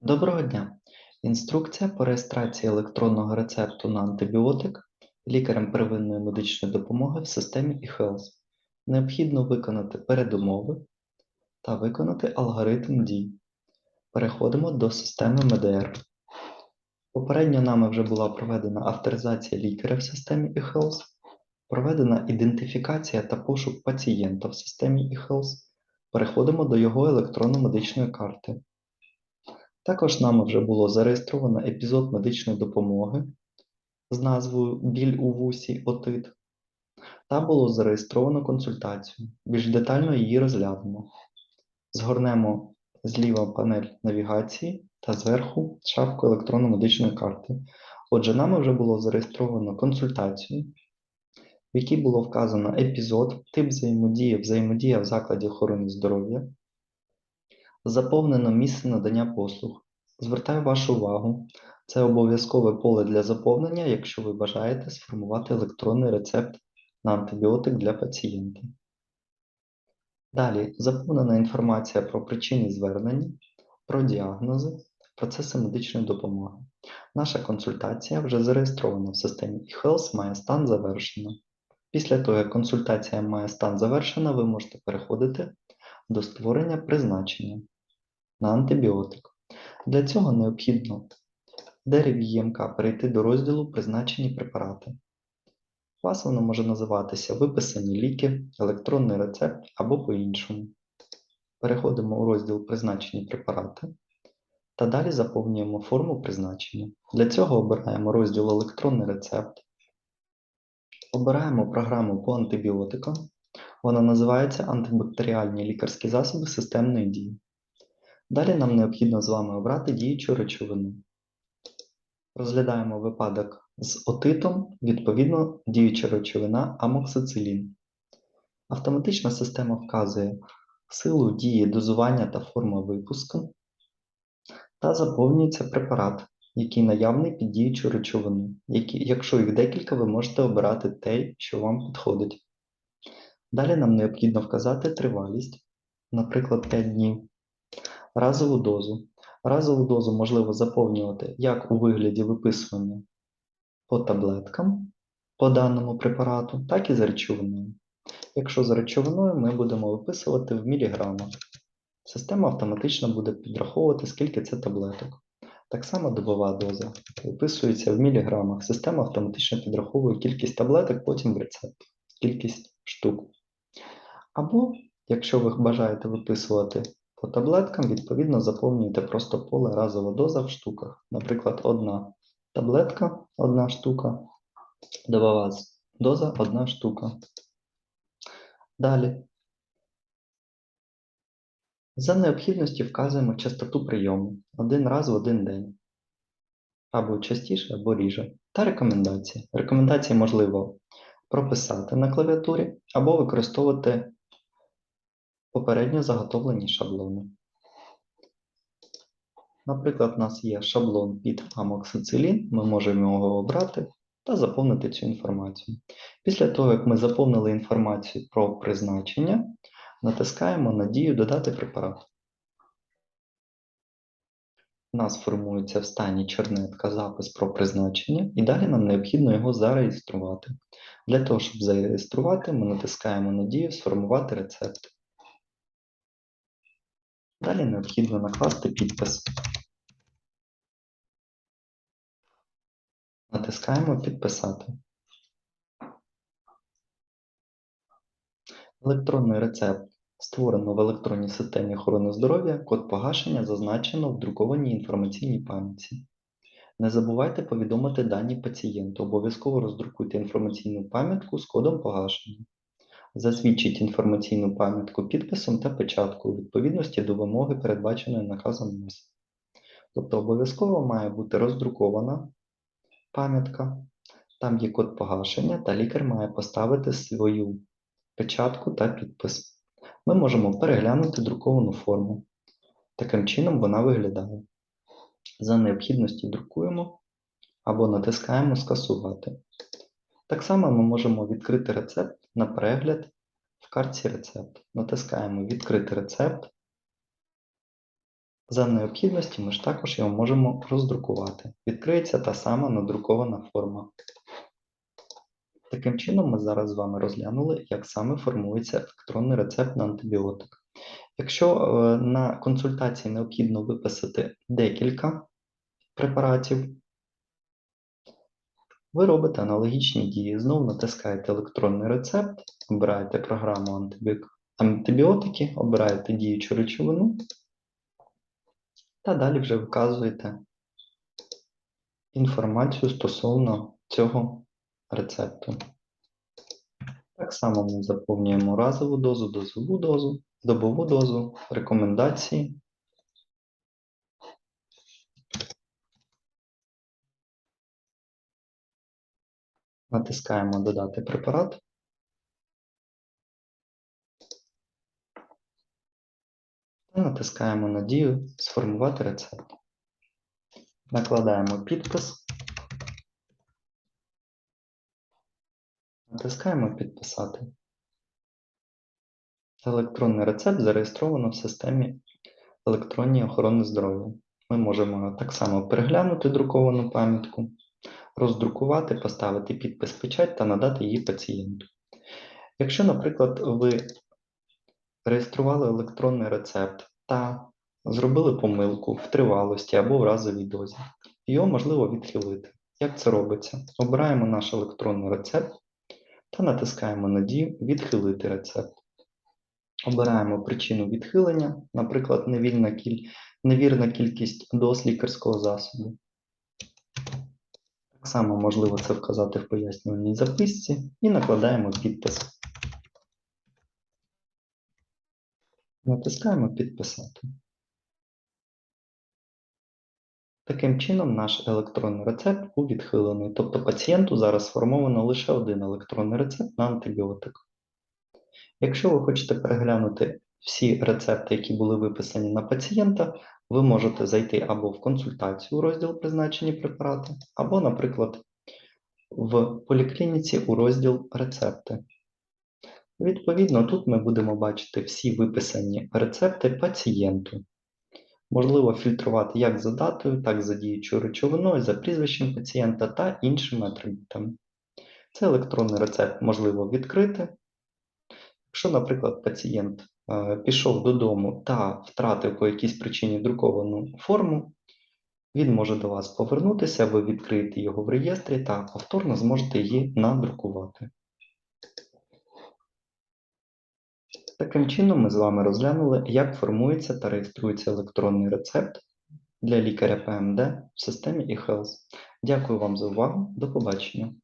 Доброго дня! Інструкція по реєстрації електронного рецепту на антибіотик лікарем первинної медичної допомоги в системі eHealth. Необхідно виконати передумови та виконати алгоритм дій. Переходимо до системи МДР. Попередньо нами вже була проведена авторизація лікаря в системі eHealth, проведена ідентифікація та пошук пацієнта в системі eHealth. Переходимо до його електронно-медичної карти. Також нами вже було зареєстровано епізод медичної допомоги з назвою Біль у вусі отит та було зареєстровано консультацію. Більш детально її розглянемо. Згорнемо зліва панель навігації та зверху шапку електронно-медичної карти. Отже, нами вже було зареєстровано консультацію, в якій було вказано епізод, тип взаємодії, взаємодія в закладі охорони здоров'я, Заповнено місце надання послуг. Звертаю вашу увагу, це обов'язкове поле для заповнення, якщо ви бажаєте сформувати електронний рецепт на антибіотик для пацієнта. Далі заповнена інформація про причини звернення, про діагнози, процеси медичної допомоги. Наша консультація вже зареєстрована в системі eHealth, має стан завершено. Після того, як консультація має стан завершена, ви можете переходити до створення призначення на антибіотик. Для цього необхідно в дереві ЄМК перейти до розділу Призначені препарати. Вас воно може називатися Виписані ліки, електронний рецепт або по-іншому. Переходимо у розділ Призначені препарати та далі заповнюємо форму призначення. Для цього обираємо розділ Електронний рецепт. Обираємо програму по антибіотикам. Вона називається Антибактеріальні лікарські засоби системної дії. Далі нам необхідно з вами обрати діючу речовину. Розглядаємо випадок з отитом, відповідно, діюча речовина амоксицилін. Автоматична система вказує силу дії дозування та форму випуску та заповнюється препарат, який наявний під діючу речовину. Якщо їх декілька, ви можете обирати те, що вам підходить. Далі нам необхідно вказати тривалість, наприклад, 5 днів. Разову дозу. Разову дозу можливо заповнювати як у вигляді виписування по таблеткам по даному препарату, так і за речовиною. Якщо за речовиною, ми будемо виписувати в міліграмах. Система автоматично буде підраховувати, скільки це таблеток. Так само добова доза виписується в міліграмах. Система автоматично підраховує кількість таблеток, потім в рецепт, кількість штук. Або, якщо ви бажаєте виписувати по таблеткам, відповідно, заповнюєте просто поле разова доза в штуках. Наприклад, одна таблетка, одна штука, добова доза одна штука. Далі. За необхідності вказуємо частоту прийому один раз в один день. Або частіше, або ріже. Та рекомендації. Рекомендації можливо прописати на клавіатурі або використовувати попередньо заготовлені шаблони. Наприклад, у нас є шаблон під амоксицилін, ми можемо його обрати та заповнити цю інформацію. Після того, як ми заповнили інформацію про призначення, натискаємо на дію Додати препарат. У нас формується в стані чернетка запис про призначення, і далі нам необхідно його зареєструвати. Для того, щоб зареєструвати, ми натискаємо на дію Сформувати рецепт. Далі необхідно накласти підпис. Натискаємо Підписати. Електронний рецепт створено в електронній системі охорони здоров'я, код погашення зазначено в друкованій інформаційній пам'ятці. Не забувайте повідомити дані пацієнту. Обов'язково роздрукуйте інформаційну пам'ятку з кодом погашення. Засвідчіть інформаційну пам'ятку підписом та печаткою у відповідності до вимоги, передбаченої наказом МОЗ. Тобто обов'язково має бути роздрукована пам'ятка, там є код погашення, та лікар має поставити свою печатку та підпис. Ми можемо переглянути друковану форму. Таким чином вона виглядає. За необхідності друкуємо або натискаємо Скасувати. Так само ми можемо відкрити рецепт на перегляд в картці рецепт. Натискаємо Відкрити рецепт. За необхідності ми ж також його можемо роздрукувати. Відкриється та сама надрукована форма. Таким чином, ми зараз з вами розглянули, як саме формується електронний рецепт на антибіотик. Якщо е, на консультації необхідно виписати декілька препаратів, ви робите аналогічні дії. Знову натискаєте електронний рецепт, обираєте програму антибіотики, обираєте діючу речовину та далі вже вказуєте інформацію стосовно цього рецепту. Так само ми заповнюємо разову дозу, дозову дозу, добову дозу, рекомендації. Натискаємо Додати препарат. Та натискаємо на дію Сформувати рецепт. Накладаємо підпис. Натискаємо Підписати. Електронний рецепт зареєстровано в системі електронної охорони здоров'я. Ми можемо так само переглянути друковану пам'ятку, роздрукувати, поставити підпис печать та надати її пацієнту. Якщо, наприклад, ви реєстрували електронний рецепт та зробили помилку в тривалості або в разовій дозі, його можливо відхилити. Як це робиться? Обираємо наш електронний рецепт та натискаємо на дію Відхилити рецепт. Обираємо причину відхилення, наприклад, невільна кіль... невірна кількість доз лікарського засобу. Само можливо це вказати в пояснювальній записці і накладаємо підпис. Натискаємо Підписати. Таким чином, наш електронний рецепт був відхилений. Тобто пацієнту зараз сформовано лише один електронний рецепт на антибіотик. Якщо ви хочете переглянути всі рецепти, які були виписані на пацієнта, ви можете зайти або в консультацію у розділ призначені препарати, або, наприклад, в поліклініці у розділ рецепти. Відповідно, тут ми будемо бачити всі виписані рецепти пацієнту. Можливо фільтрувати як за датою, так і за діючою речовиною, за прізвищем пацієнта та іншими атрибутами. Це електронний рецепт можливо відкрити. Якщо, наприклад, пацієнт пішов додому та втратив по якійсь причині друковану форму, він може до вас повернутися, ви відкриєте його в реєстрі та повторно зможете її надрукувати. Таким чином, ми з вами розглянули, як формується та реєструється електронний рецепт для лікаря ПМД в системі eHealth. Дякую вам за увагу. До побачення.